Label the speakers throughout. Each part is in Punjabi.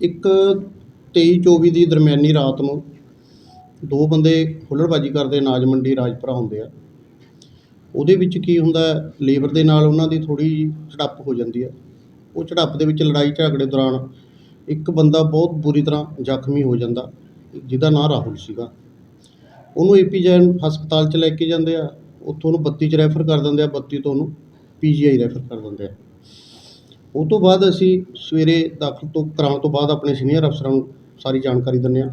Speaker 1: ਇੱਕ ਤੇਈ ਚੌਵੀ ਦੀ ਦਰਮਿਆਨੀ ਰਾਤ ਨੂੰ ਦੋ ਬੰਦੇ ਹੁੱਲੜਬਾਜੀ ਕਰਦੇ ਅਨਾਜ ਮੰਡੀ ਰਾਜਪੁਰਾ ਹੁੰਦੇ ਆ। ਉਹਦੇ ਵਿੱਚ ਕੀ ਹੁੰਦਾ, ਲੇਬਰ ਦੇ ਨਾਲ ਉਹਨਾਂ ਦੀ ਥੋੜ੍ਹੀ ਜਿਹੀ ਝੜਪ ਹੋ ਜਾਂਦੀ ਹੈ ਉਹ ਝੜਪ ਦੇ ਵਿੱਚ ਲੜਾਈ ਝਗੜੇ ਦੌਰਾਨ ਇੱਕ ਬੰਦਾ ਬਹੁਤ ਬੁਰੀ ਤਰ੍ਹਾਂ ਜ਼ਖਮੀ ਹੋ ਜਾਂਦਾ, ਜਿਹਦਾ ਨਾਂ ਰਾਹੁਲ ਸੀਗਾ। ਉਹਨੂੰ ਏਪੀ ਜੈਨ ਹਸਪਤਾਲ 'ਚ ਲੈ ਕੇ ਜਾਂਦੇ ਆ। ਉੱਥੋਂ ਉਹਨੂੰ 32 'ਚ ਰੈਫਰ ਕਰ ਦਿੰਦੇ ਆ 32 ਤੋਂ ਉਹਨੂੰ ਪੀਜੀਆਈ ਰੈਫਰ ਕਰ ਦਿੰਦੇ ਆ। ਉਹ ਤੋਂ ਬਾਅਦ ਅਸੀਂ ਸਵੇਰੇ ਦਾਖਲ ਤੋਂ ਕਰਾਉਣ ਤੋਂ ਬਾਅਦ ਆਪਣੇ ਸੀਨੀਅਰ ਅਫਸਰਾਂ ਨੂੰ ਸਾਰੀ ਜਾਣਕਾਰੀ ਦਿੰਦੇ ਹਾਂ।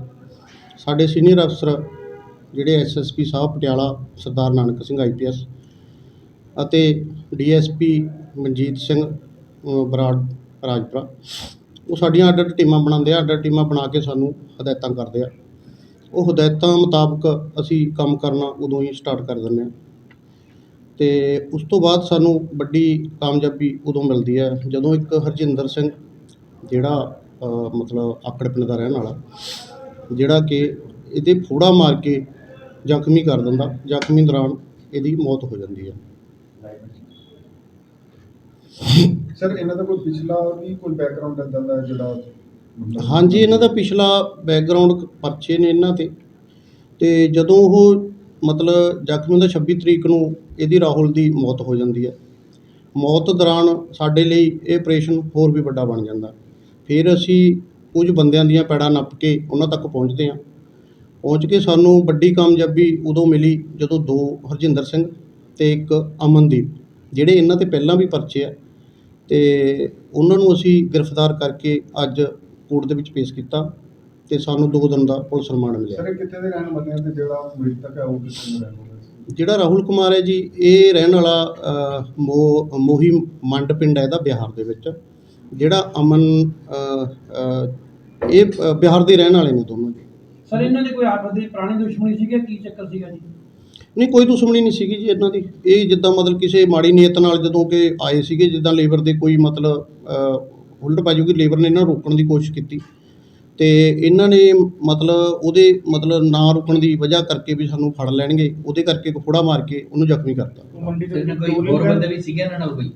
Speaker 1: ਸਾਡੇ ਸੀਨੀਅਰ ਅਫਸਰ ਜਿਹੜੇ ਐਸਐਸਪੀ ਸਾਹਿਬ, ਪਟਿਆਲਾ ਸਰਦਾਰ ਨਾਨਕ ਸਿੰਘ ਆਈਪੀਐਸ ਅਤੇ ਡੀਐਸਪੀ ਮਨਜੀਤ ਸਿੰਘ ਬਰਾੜ ਰਾਜਪੁਰਾ, ਉਹ ਸਾਡੀਆਂ ਅੱਡ ਅੱਡ ਟੀਮਾਂ ਬਣਾਉਂਦੇ ਆ। ਅੱਡ ਅੱਡ ਟੀਮਾਂ ਬਣਾ ਕੇ ਸਾਨੂੰ ਹਦਾਇਤਾਂ ਕਰਦੇ ਆ। ਉਹ ਹਦਾਇਤਾਂ ਮੁਤਾਬਕ ਅਸੀਂ ਕੰਮ ਕਰਨਾ ਉਦੋਂ ਹੀ ਸਟਾਰਟ ਕਰ ਦਿੰਦੇ ਹਾਂ ਅਤੇ ਉਸ ਤੋਂ ਬਾਅਦ ਸਾਨੂੰ ਵੱਡੀ ਕਾਮਯਾਬੀ ਉਦੋਂ ਮਿਲਦੀ ਹੈ ਜਦੋਂ ਇੱਕ ਹਰਜਿੰਦਰ ਸਿੰਘ ਜਿਹੜਾ ਮਤਲਬ ਆਕੜ ਪਿੰਡ ਦਾ ਰਹਿਣ ਵਾਲਾ ਜਿਹੜਾ ਕਿ ਇਹਦੇ ਫੋੜਾ ਮਾਰ ਕੇ ਜ਼ਖਮੀ ਕਰ ਦਿੰਦਾ ਜ਼ਖਮੀ ਦੌਰਾਨ ਇਹਦੀ ਮੌਤ ਹੋ ਜਾਂਦੀ ਹੈ।
Speaker 2: ਸਰ ਇਹਨਾਂ ਦਾ ਕੋਈ ਪਿਛਲਾ ਵੀ ਕੋਈ ਬੈਕਗ੍ਰਾਉਂਡ ਇਦਾਂ ਦਾ ਜਿਹੜਾ
Speaker 1: ਹਾਂਜੀ ਇਹਨਾਂ ਦਾ ਪਿਛਲਾ ਬੈਕਗ੍ਰਾਉਂਡ ਪਰਚੇ ਨੇ ਇਹਨਾਂ ਤੇ। ਤੇ ਜਦੋਂ ਉਹ ਮਤਲਬ ਜ਼ਖਮੀ ਹੁੰਦਾ 26 ਤਰੀਕ ਨੂੰ ਇਹਦੀ ਰਾਹੁਲ ਦੀ ਮੌਤ ਹੋ ਜਾਂਦੀ ਹੈ। ਮੌਤ ਦੌਰਾਨ ਸਾਡੇ ਲਈ ਇਹ ਆਪਰੇਸ਼ਨ ਹੋਰ ਵੀ ਵੱਡਾ ਬਣ ਜਾਂਦਾ। ਫਿਰ ਅਸੀਂ ਕੁਝ ਬੰਦਿਆਂ ਦੀਆਂ ਪੈੜਾਂ ਨੱਪ ਕੇ ਉਹਨਾਂ ਤੱਕ ਪਹੁੰਚਦੇ ਹਾਂ। ਪਹੁੰਚ ਕੇ ਸਾਨੂੰ ਵੱਡੀ ਕਾਮਯਾਬੀ ਉਦੋਂ ਮਿਲੀ ਜਦੋਂ ਦੋ ਹਰਜਿੰਦਰ ਸਿੰਘ ਤੇ ਇੱਕ ਅਮਨਦੀਪ, ਜਿਹੜੇ ਇਹਨਾਂ ਤੇ ਪਹਿਲਾਂ ਵੀ ਪਰਚੇ ਆ ਤੇ ਉਹਨਾਂ ਨੂੰ ਅਸੀਂ ਗ੍ਰਿਫਤਾਰ ਕਰਕੇ ਅੱਜ ਕੋਰਟ ਦੇ ਵਿੱਚ ਪੇਸ਼ ਕੀਤਾ। ਤੇ ਸਾਨੂੰ ਦੋ ਦਿਨ ਦਾ ਪੁਲਿਸ ਰਿਮਾਂਡ ਮਿਲਿਆ।
Speaker 2: ਸਰ ਇਹ ਕਿੱਥੇ ਦੇ ਰਹਿਣ ਵਾਲੇ ਆ ਤੇ ਜਿਹੜਾ ਮ੍ਰਿਤਕ ਹੈ ਉਹ ਕਿੱਥੇ ਦਾ ਰਹਿਣ ਵਾਲਾ ਸੀ
Speaker 1: ਜਿਹੜਾ ਰਾਹੁਲ ਕੁਮਾਰ ਹੈ ਜੀ ਇਹ ਰਹਿਣ ਵਾਲਾ ਮੋ ਮੋਹੀ ਮੰਡ ਪਿੰਡ ਹੈ ਇਹਦਾ ਬਿਹਾਰ ਦੇ ਵਿੱਚ। ਜਿਹੜਾ ਅਮਨ ਇਹ ਬਿਹਾਰ ਦੇ ਰਹਿਣ ਵਾਲੇ ਨੇ ਦੋਨੋਂ ਜੀ।
Speaker 3: ਸਰ ਇਹਨਾਂ ਦੇ ਕੋਈ ਆਪਸ ਦੀ ਪੁਰਾਣੀ ਦੁਸ਼ਮਣੀ ਸੀਗੀ? ਕੀ ਚੱਕਰ ਸੀਗਾ ਜੀ?
Speaker 1: ਨਹੀਂ ਕੋਈ ਦੁਸ਼ਮਣੀ ਨਹੀਂ ਸੀਗੀ ਜੀ ਇਹਨਾਂ ਦੀ। ਇਹ ਜਿੱਦਾਂ ਮਤਲਬ ਕਿਸੇ ਮਾੜੀ ਨੀਅਤ ਨਾਲ ਜਦੋਂ ਕਿ ਆਏ ਸੀਗੇ ਜਿੱਦਾਂ ਲੇਬਰ ਦੇ ਕੋਈ ਮਤਲਬ ਅ, ਉਲਟਬਾਜ਼ੀ ਕਿ ਲੇਬਰ ਨੇ ਇਹਨਾਂ ਨੂੰ ਰੋਕਣ ਦੀ ਕੋਸ਼ਿਸ਼ ਕੀਤੀ। ਤੇ ਇਹਨਾਂ ਨੇ ਮਤਲਬ ਉਹਦੇ ਮਤਲਬ ਨਾ ਰੁਕਣ ਦੀ ਵਜ੍ਹਾ ਕਰਕੇ ਵੀ ਸਾਨੂੰ ਫੜ ਲੈਣਗੇ ਉਹਦੇ ਕਰਕੇ ਫੋੜਾ ਮਾਰ ਕੇ ਉਹਨੂੰ ਜ਼ਖਮੀ ਕਰਤਾ।
Speaker 2: ਮੰਡੀ
Speaker 4: ਤੇ ਕੋਈ ਹੋਰ ਬੰਦੇ ਵੀ ਸੀਗੇ ਇਹਨਾਂ ਨਾਲ ਕੋਈ?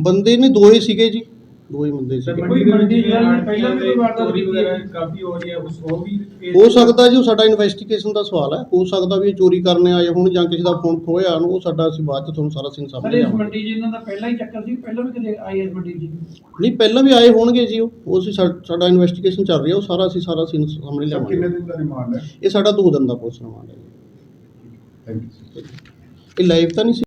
Speaker 1: ਬੰਦੇ ਨੇ ਦੋਏ ਸੀਗੇ ਜੀ। ਦੋਏ ਬੰਦੇ ਸੀਗੇ
Speaker 3: ਕੋਈ ਮੰਡੀ ਜਿਹੜਾ ਪਹਿਲਾਂ ਵੀ ਕੋਈ ਵਾਰਦਾਤ ਕੀਤੀ ਹੈ?
Speaker 2: ਕਾਫੀ ਹੋ ਰਹੀ ਹੈ ਉਸ ਉਹ ਵੀ
Speaker 1: ਹੋ ਸਕਦਾ ਜੀ ਉਹ ਸਾਡਾ ਇਨਵੈਸਟੀਗੇਸ਼ਨ ਦਾ ਸਵਾਲ ਹੈ। ਹੋ ਸਕਦਾ ਵੀ ਇਹ ਚੋਰੀ ਕਰਨ ਆਏ ਹੋਣ ਜਾਂ ਕਿਸੇ ਦਾ ਫੋਨ ਖੋਇਆ ਨੂੰ ਉਹ ਸਾਡਾ ਅਸੀਂ ਬਾਅਦ ਚ ਤੁਹਾਨੂੰ ਸਾਰਾ ਸੀਨ
Speaker 3: ਸਰ
Speaker 1: ਸਾਹਮਣੇ
Speaker 3: ਇਸ
Speaker 1: ਲਿਆਵਾਂਗੇ।
Speaker 3: ਮੰਡੀ 'ਚ ਇਹਨਾਂ ਦਾ ਪਹਿਲਾਂ ਹੀ ਚੱਕਰ ਸੀ ਪਹਿਲਾਂ ਵੀ ਕਦੇ ਆਈ ਇਸ ਮੰਡੀ 'ਚ?
Speaker 1: ਨਹੀਂ ਪਹਿਲਾਂ ਵੀ ਆਏ ਹੋਣਗੇ ਜੀ ਉਹ। ਉਹ ਅਸੀਂ ਸਾ- ਸਾਡਾ ਇਨਵੈਸਟੀਗੇਸ਼ਨ ਚੱਲ ਰਹੀ ਹੈ ਉਹ ਸਾਰਾ ਅਸੀਂ ਸਾਰਾ ਸੀਨ ਸਾਹਮਣੇ
Speaker 2: ਸਰ ਕਿੰਨੇ
Speaker 1: ਲਿਆਵਾਂਗੇ
Speaker 2: ਦਿਨ ਦਾ ਰਿਮਾਂਡ ਹੈ?
Speaker 1: ਇਹ ਸਾਡਾ ਦੋ ਦਿਨ ਦਾ ਪੁਲਿਸ ਰਿਮਾਂਡ ਹੈ ਜੀ।
Speaker 2: ਥੈਂਕ ਯੂ
Speaker 1: ਇਹ ਲਾਈਵ ਤਾਂ ਨਹੀਂ ਸੀ।